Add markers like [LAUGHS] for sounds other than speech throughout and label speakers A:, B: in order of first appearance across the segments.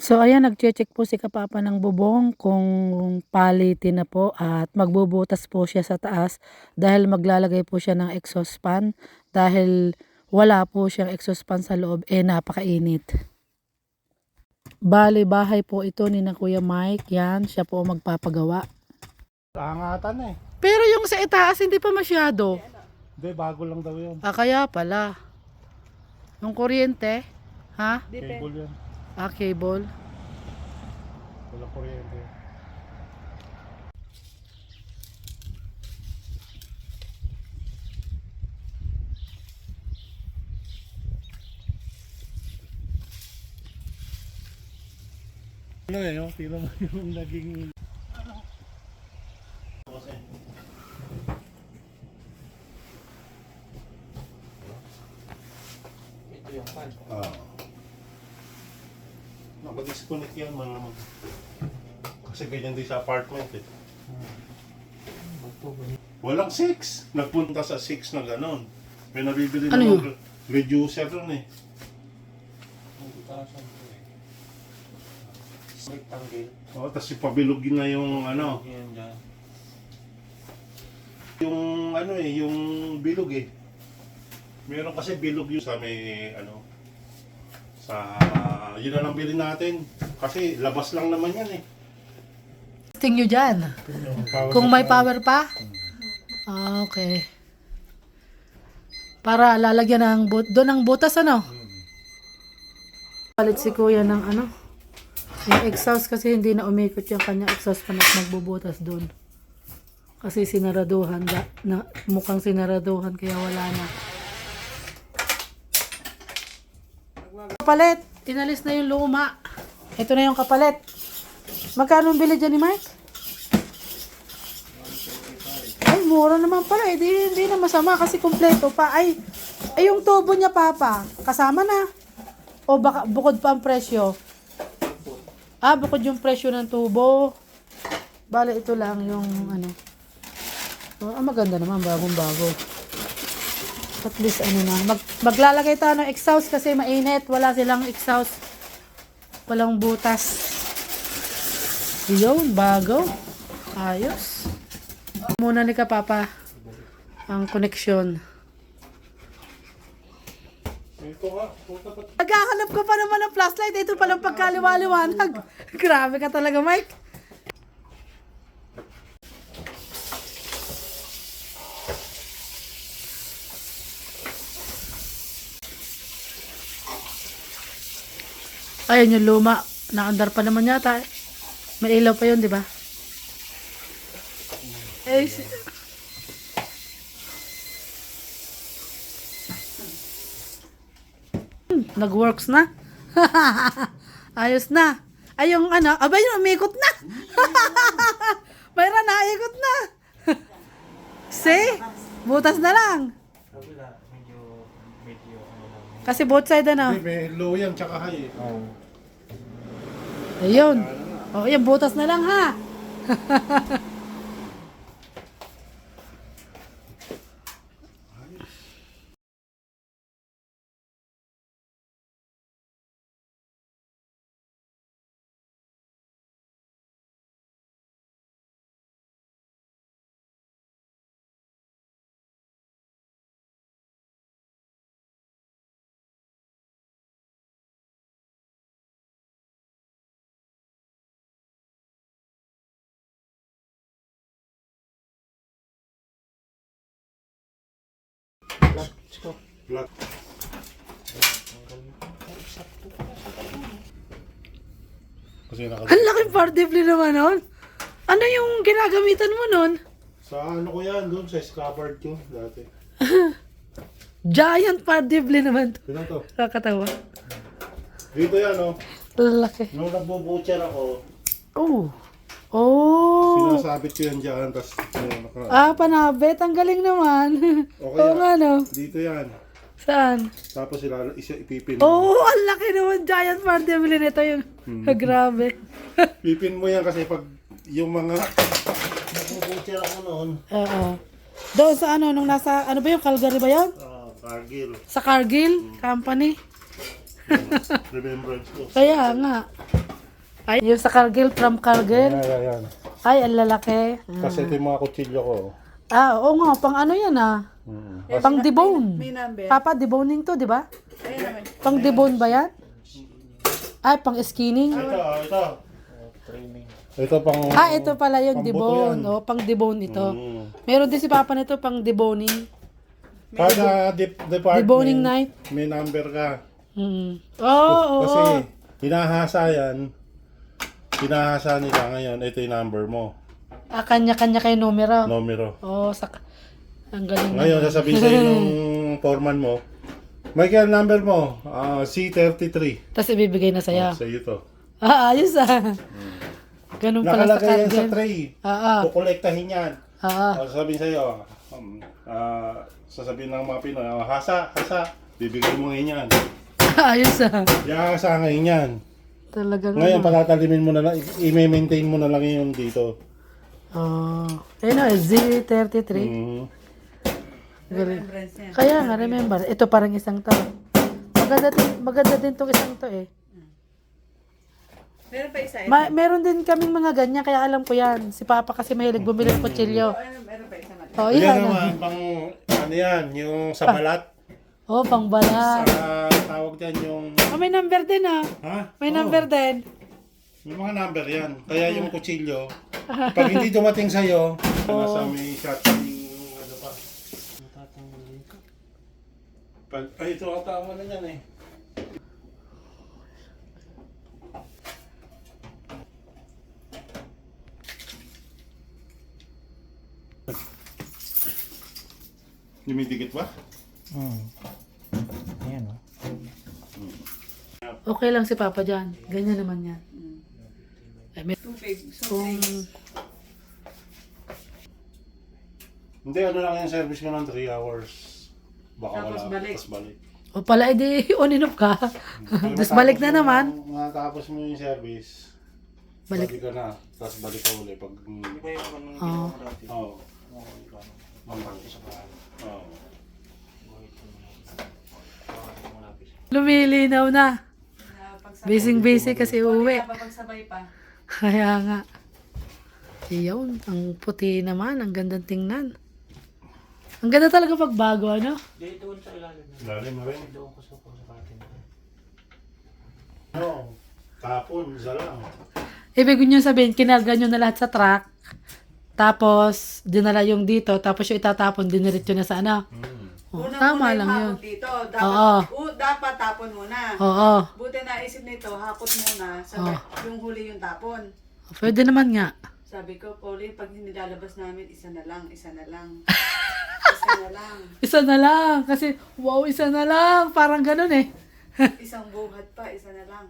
A: So ayan, nagche-check po si Kapapa ng bubong kung palitin na po at magbubutas po siya sa taas dahil maglalagay po siya ng exhaust fan dahil wala po siyang exhaust fan sa loob eh napakainit. Bali, bahay po ito ni na Kuya Mike. Yan, siya po magpapagawa.
B: Angatan eh.
A: Pero yung sa itaas, hindi pa masyado.
B: Hindi, bago lang daw yun.
A: Ah, kaya pala. Yung kuryente, ha?
B: Cable yan.
A: Ah, cable.
B: Wala kuryente. Ano eh, yung tira mo [LAUGHS] yung naging...
C: Ito yung fan.
B: Ah. Nakag-disconnect Kasi ganyan din sa apartment eh. Walang 6. Nagpunta sa 6 na ganon. May nabibili
A: Ano
B: na
A: yun?
B: reducer ron eh.
C: Rectangle.
B: O, tapos ipabilog na yung ano, yung ano eh, yung bilog eh. Meron kasi bilog yun sa may ano, sa, yun na lang bilhin natin. Kasi labas lang naman yan eh.
A: Testing nyo dyan. Kung may power pa? Ah, okay. Para lalagyan ng but doon ng butas ano? Palit si kuya ng ano? Yung exhaust kasi hindi na umikot yung kanya exhaust pa magbubutas doon. Kasi sinaraduhan da, na mukhang sinaraduhan kaya wala na. Kapalit, inalis na yung luma. Ito na yung kapalit. Magkano bili dyan ni Mike? Ay, mura naman pala. Eh, di, hindi na masama kasi kumpleto pa. Ay, ay yung tubo niya, Papa. Kasama na. O baka, bukod pa ang presyo. Ah, bukod yung presyo ng tubo. Bale, ito lang yung ano. Oh, ah, maganda naman, bagong-bago. At least ano na. Mag, maglalagay tayo ng exhaust kasi mainit. Wala silang exhaust. Walang butas. Yun, bago. Ayos. Muna ni Kapapa ang koneksyon.
B: Ito nga, punta pa
A: Nagkakalap ko pa naman ng flashlight. Ito palang pagkaliwaliwanag. [LAUGHS] Grabe ka talaga, Mike. Ayun yung luma. Naandar pa naman yata. eh. May ilaw pa yun, di ba? Eh, si- Nag-works na. [LAUGHS] Ayos na. Ay, yung ano, abay, yung umikot na. [LAUGHS] Mayroon na, ikot [LAUGHS] na. See? Butas na lang.
C: Ano lang.
A: Kasi both side ano.
B: Hindi, may low yan, tsaka high eh.
C: Oo.
A: Ayun. O, yan, butas na lang ha. [LAUGHS]
B: Black. Kasi naka...
A: Ang laki partibly naman nun. Ano yung ginagamitan mo nun?
B: Sa ano ko yan, doon sa scabbard ko dati. [LAUGHS]
A: Giant partibly naman to.
B: Tignan to.
A: Kakatawa.
B: Dito yan, oh.
A: Lalaki.
B: Nung nagbo-butcher ako,
A: Oh. Oh.
B: Sinasabit ko yan dyan, tapos yun, naka...
A: Ah, panabet. Ang galing naman. [LAUGHS]
B: Okay,
A: Oo
B: ah.
A: nga, no?
B: Dito yan.
A: Saan?
B: Tapos sila isa ipipin.
A: Oo, oh, ang laki naman. Giant partibly nito yun. [LAUGHS] Grabe. [LAUGHS]
B: Pipin mo yan kasi pag yung mga nagbo-butcher ako noon,
A: Oo. Doon sa ano, nung nasa, ano ba yung Calgary ba yun?
B: ah, Cargill,
A: Sa Cargill Company.
B: remembrance ko.
A: Kaya nga. Ay, yung sa Cargill, from Cargill.
B: Ayan, ayan, ayan.
A: Ay, ang lalaki.
B: Kasi ito yung mga kutsilyo ko.
A: Ah, oo nga, pang ano yan ah.
B: Mm.
A: Pang debone.
D: May number.
A: Papa, deboning to, di ba?
D: Ayun naman.
A: Pang debone ba yan? Ay, pang skinning.
B: Ito, ito.
C: Uh, training.
B: Ito pang...
A: Ah, ito pala yung debone.
B: yan.
A: Oh, pang debone ito.
B: Mm.
A: Meron din si Papa nito pang deboning.
B: Kada dep- department,
A: Deboning night.
B: may number ka.
A: Mm. Oo, oo.
B: Kasi hinahasa yan. Hinahasa nila ngayon, ito yung number mo.
A: Ah, kanya-kanya kayo numero.
B: Numero.
A: Oo, sak. Ang galing.
B: Ngayon, sasabihin sa'yo [LAUGHS] nung foreman mo, Michael, number mo, ah, C33.
A: Tapos ibibigay na sa'yo.
B: Oh, sa'yo to.
A: Ah, ayos ah. Ganun pala sa
B: Nakalagay yan sa tray.
A: Ah, ah.
B: Kukolektahin yan.
A: Ah, ah.
B: Uh, sasabihin sa'yo, um, ah, sasabihin ng mga Pinoy, ah, hasa, hasa, bibigay mo ngayon yan. [LAUGHS]
A: ayos ah.
B: Yahasa ngayon yan.
A: Talagang
B: Ngayon,
A: ano.
B: patatalimin mo na lang, i-maintain mo na lang yun dito.
A: Oh. Ayun o, Z33.
B: Mhm.
A: Galing. Kaya nga, remember, ito parang isang to. Maganda din, maganda din tong isang to eh.
D: Meron pa isa. ito.
A: Ma- meron din kaming mga ganyan, kaya alam ko yan. Si Papa kasi mahilig bumili ng kutsilyo.
D: Ano, meron pa isa.
A: Oh,
B: Yan
A: yan.
B: naman, pang, ano yan, yung sa balat.
A: Oh, pang balat.
B: Sa tawag dyan yung,
A: Oh, may number din ah.
B: ha?
A: May
B: Oo.
A: number din.
B: May mga number yan. Kaya yung kutsilyo, [LAUGHS] pag hindi dumating sa'yo, nasa may shotgun yung ano pa.
C: Matatanggalin ko.
B: Pag, ay, ito ang tama na yan eh. Dumidikit ba?
C: Hmm. Ayan o.
A: Okay lang si Papa dyan. Ganyan naman yan. Ay, may,
D: Tubig.
A: kung.
B: Hindi, ano lang yung service ko ng 3 hours. Baka
D: Tapos
B: wala.
D: balik.
B: Tapos balik.
A: o pala, edi [LAUGHS] on and off ka. Tapos balik na naman.
B: Natapos mo yung service,
A: Balik.
B: balik, ka na. Tapos balik ka uli. Pag,
C: yung anong
A: Oo.
C: dati?
B: oo.
C: Oo, ikaw.
B: Mamang.
C: Sa bahay.
B: Oo.
C: Buhay ko na. Baka di mo malapis.
A: Lumilinaw na. Busy-busy kasi uwi.
D: Napapagsabay pa.
A: Kaya nga. Iyon, ang puti naman, ang gandang tingnan. Ang ganda talaga pagbago, ano?
C: Di doon sa ilalim.
B: Lalim mo rin.
C: Doon ko sa kung sa katin.
B: No. Kapon, isa lang.
A: Ibig nyo sabihin, kinarga nyo na lahat sa truck, tapos dinala yung dito, tapos yung itatapon, diniretso na sa ano.
B: Hmm.
A: Oh,
D: Una
A: tama
D: muna
A: lang yun.
D: dito. Dapat,
A: Oo.
D: u- dapat tapon muna.
A: Oo,
D: Buti naisip nito, hapot muna. Sa
A: Oo.
D: yung huli yung tapon.
A: pwede naman nga.
D: Sabi ko, Pauline, pag nilalabas namin, isa na lang, isa na lang. [LAUGHS] isa na lang.
A: Isa na lang, kasi wow, isa na lang, parang ganun eh.
D: Isang buhat pa, isa na lang.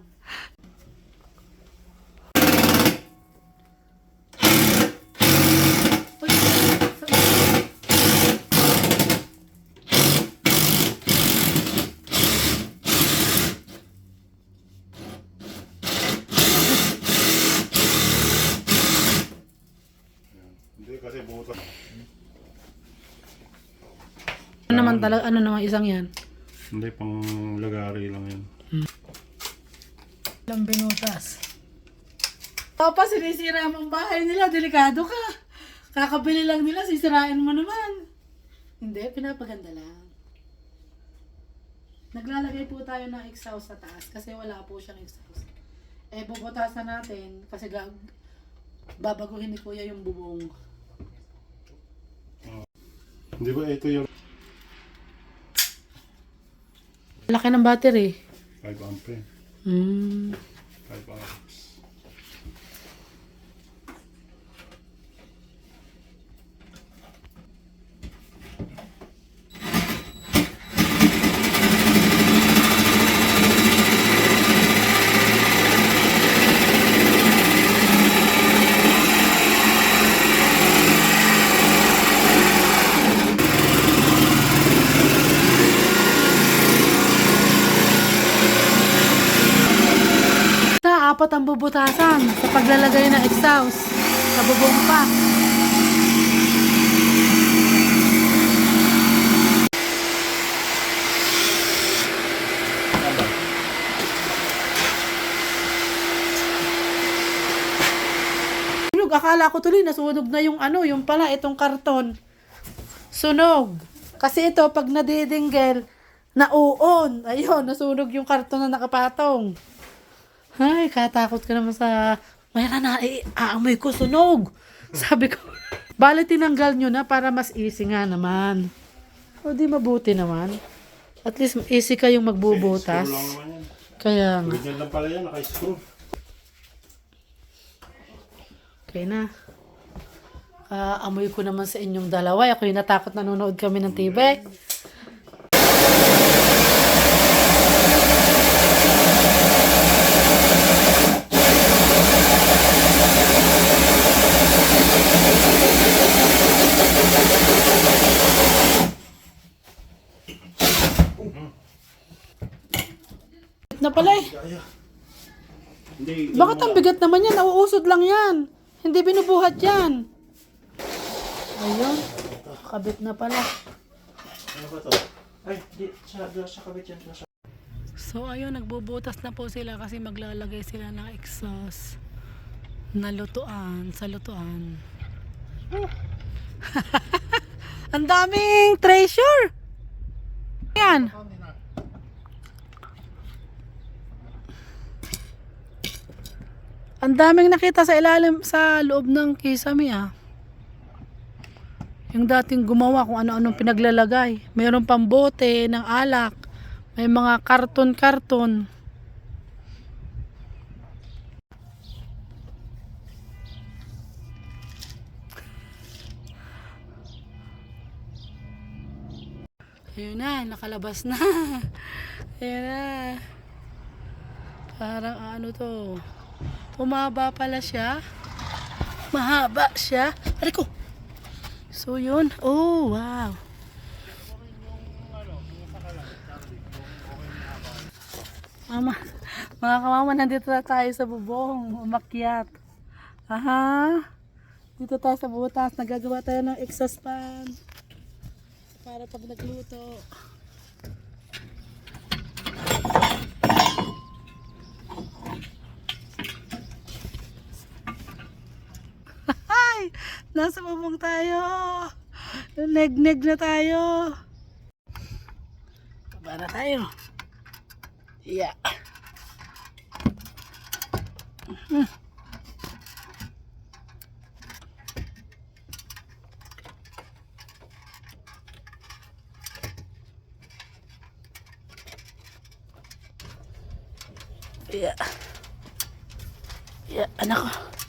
B: Hindi kasi butas.
A: Ano naman talaga, ano naman isang yan?
B: Hindi, pang lagari lang yan.
A: Ilang binutas. Papa, sinisira mo ang bahay nila. Delikado ka. Kakabili lang nila, sisirain mo naman. Hindi, pinapaganda lang. Naglalagay po tayo ng exhaust sa taas kasi wala po siyang exhaust. Eh, bubutasan natin kasi gag babaguhin ni Kuya yung bubong.
B: Hindi ba ito yung
A: Laki ng battery.
B: 5 ampere?
A: Hmm.
B: 5 amps.
A: Sa apat ang bubutasan sa paglalagay ng exhaust sa bubong pa. Sunog. Akala ko tuloy nasunog na yung ano, yung pala, itong karton. Sunog. Kasi ito, pag nadidinggel, nauon. Ayun, nasunog yung karton na nakapatong. Ay, katakot ka naman sa... Mayroon na, eh, aamoy ko, sunog. Sabi ko, bali tinanggal nyo na para mas easy nga naman. O di mabuti naman. At least easy kayong magbubutas.
B: Screw lang naman yan.
A: Kaya nga.
B: Ganyan lang pala yan, naka-screw.
A: Okay na. Ah, amoy ko naman sa inyong dalawa. Ako yung natakot nanonood kami ng TV. Na pala eh.
B: Hindi.
A: Bakit ang bigat naman yan? Nauusod lang yan. Hindi binubuhat yan. Ayun. Kabit na pala.
B: Ano ba to?
C: Ay, di, sa, sa kabit yan. Sa,
A: So ayun, nagbubutas na po sila kasi maglalagay sila ng exhaust na lutuan sa lutuan. Oh. [LAUGHS] Ang daming treasure! Yan! Ang daming nakita sa ilalim sa loob ng kisame ah. Yung dating gumawa kung ano-anong pinaglalagay. Mayroon pang bote ng alak. May mga karton-karton. Ayun na, nakalabas na. [LAUGHS] Ayun na. Parang ano to. Tumaba pala siya. Mahaba siya. Aray ko. So yun. Oh, wow. Mama, mga kamama, nandito na tayo sa bubong, umakyat. Aha, dito tayo sa butas, nagagawa tayo ng exhaust fan. Para pag nagluto. Ay, nasa bubong tayo. Neg-neg na tayo. Baba na tayo. Yeah. Yeah. Yeah, anak ko.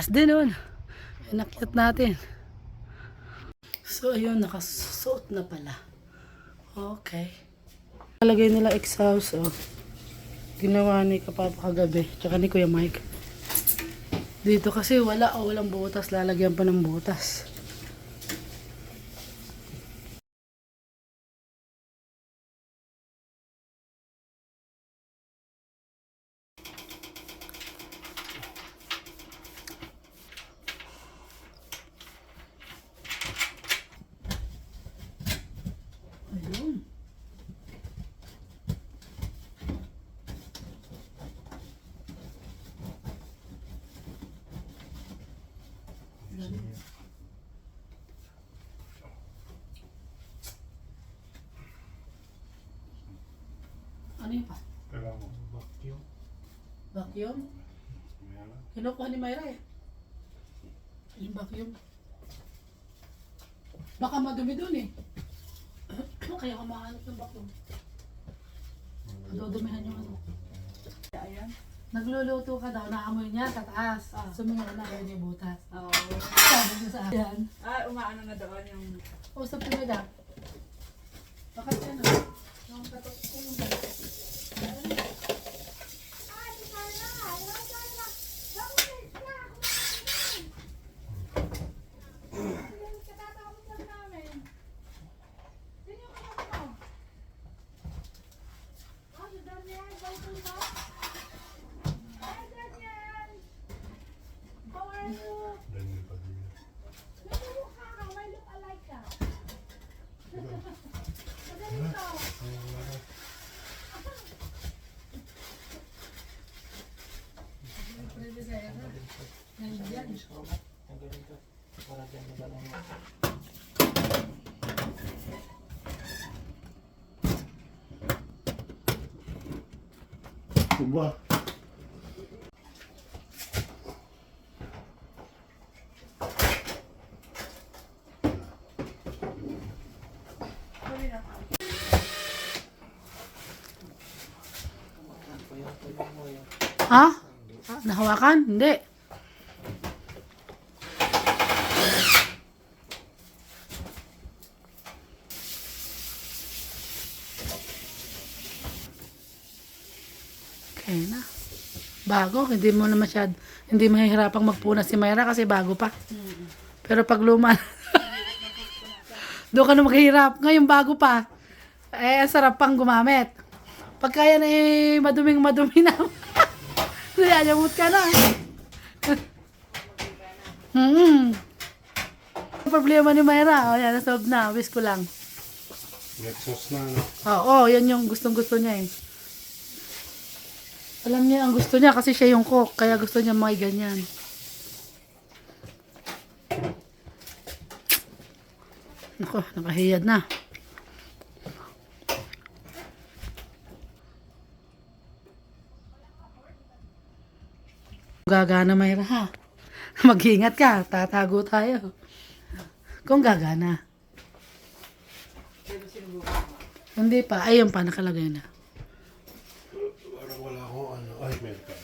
A: Taas din nun. Inakyat natin. So, ayun, nakasuot na pala. Okay. Nalagay nila exhaust, oh. Ginawa ni Kapapa kagabi, tsaka ni Kuya Mike. Dito kasi wala, oh, walang butas. Lalagyan pa ng butas. Ayun. Ano yun pa?
B: Kailangan mo.
C: vacuum.
A: Vacuum? Kinukuha ni Mayra eh. Yung vacuum. Baka madumi dun eh. [CLEARS THROAT] Kaya kumahanap ng vacuum. Dudumihan yung ano.
D: Ayan.
A: Nagluluto ka daw, naamoy niya sa taas. Ah. Sumunod na yun yung butas.
D: Oo.
A: Sabi niya sa akin.
D: Ah, umaano na doon yung...
A: Usap ko na Bakit yan
B: Diba?
A: Ha? Ah, Nahawakan? Hindi. Bago, hindi mo na masyad, hindi mahihirapang magpunas si Mayra kasi bago pa. Pero pag luma, [LAUGHS] doon ka na maghihirap. Ngayon bago pa. Eh, sarap pang gumamit. Pag kaya na eh, maduming madumi na. [LAUGHS] Nayayamot ka na. [LAUGHS] Hmm. Ang problema ni Mayra, o yan, nasolve na. Wish ko lang.
B: Nexus na, no?
A: Oo, yan yung gustong gusto niya eh. Alam niya ang gusto niya kasi siya yung cook, kaya gusto niya may ganyan. Nako, nakahiyad na. Gagana Mayra ha. [LAUGHS] Mag-ingat ka, tatago tayo. Kung gagana. Hindi pa, ayun pa, nakalagay na.
B: Parang wala akong ano. Ay, meron pa.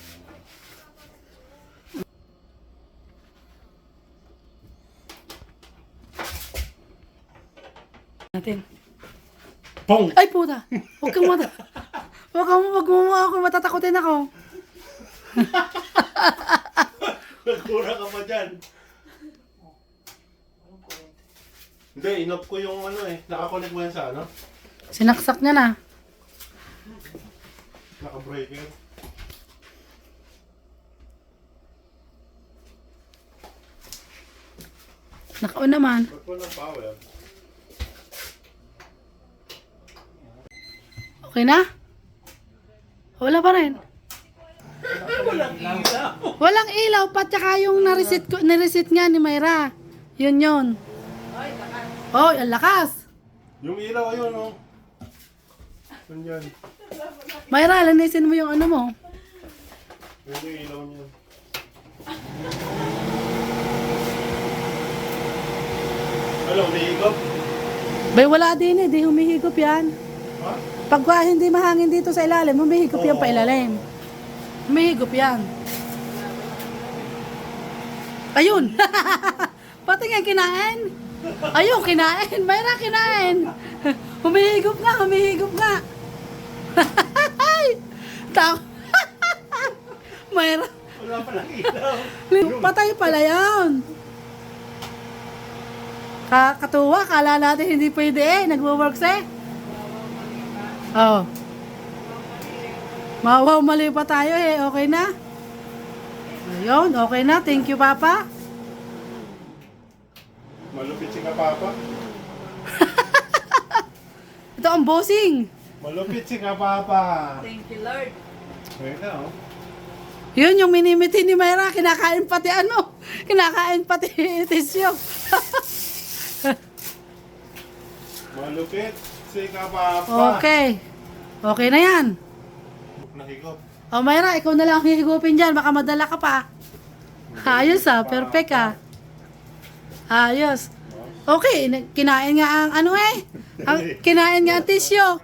A: Natin.
B: Pong!
A: Ay, puta! Huwag kang mata. Huwag kang, huwag mo ako, matatakotin ako.
B: Nagkura ka pa dyan. Hindi, inop ko yung ano eh. Nakakonect mo yan sa ano?
A: Sinaksak niya na.
B: Naka-breaker.
A: Nakaon naman.
B: Ba't walang power?
A: Okay na? Wala pa rin. Walang ilaw pa tsaka yung na-reset, ko, na-reset nga ni Mayra. Yun yun. Oh, ang lakas.
B: Yung ilaw ayun, oh. Yun yan.
A: Mayra, linisin mo yung ano mo.
B: Yun yung ilaw niya. Ano, umiigop?
A: Bay, wala din eh. Di humihigop yan. Pag hindi mahangin dito sa ilalim, humihigop yan pa ilalim. Humihigop yan. Ayun! [LAUGHS] Pati nga kinain. Ayun, kinain. Mayra, kinain. [LAUGHS] Humihigop nga, humihigop nga. [LAUGHS] Tao. Mayra.
B: Wala pa lang ilaw.
A: Patay pala yan. Kakatuwa, kala natin hindi pwede eh. Nagwo-works eh. Oh. Mawaw, mali pa tayo eh. Okay na? Ayun, okay na. Thank you, Papa.
B: Malupit si Kapapa. [LAUGHS]
A: Ito ang bossing.
B: Malupit si Kapapa.
D: Thank you, Lord.
B: Ayun na, oh.
A: Yun yung minimiti ni Mayra. Kinakain pati ano. Kinakain pati [LAUGHS] tisyo.
B: Malupit si Kapapa.
A: okay. Okay na yan.
B: Nahigop.
A: O Mayra, ikaw na lang ang hihigupin dyan. Baka madala ka pa. Ayos ah, perfect ah. Ayos. Okay, na- kinain nga ang ano eh. Ang, [LAUGHS] kinain nga ang tisyo.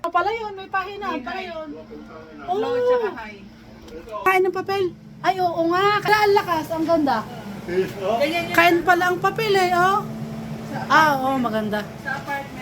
A: O pala yun, may pahina. Pala yun.
D: Low
A: Oh, kain ng papel. Ay, oo nga. Kaya ang lakas, ang ganda.
B: Oh,
A: Kain pala ang papel eh, oh. Ah, oo, maganda.
D: sa apartment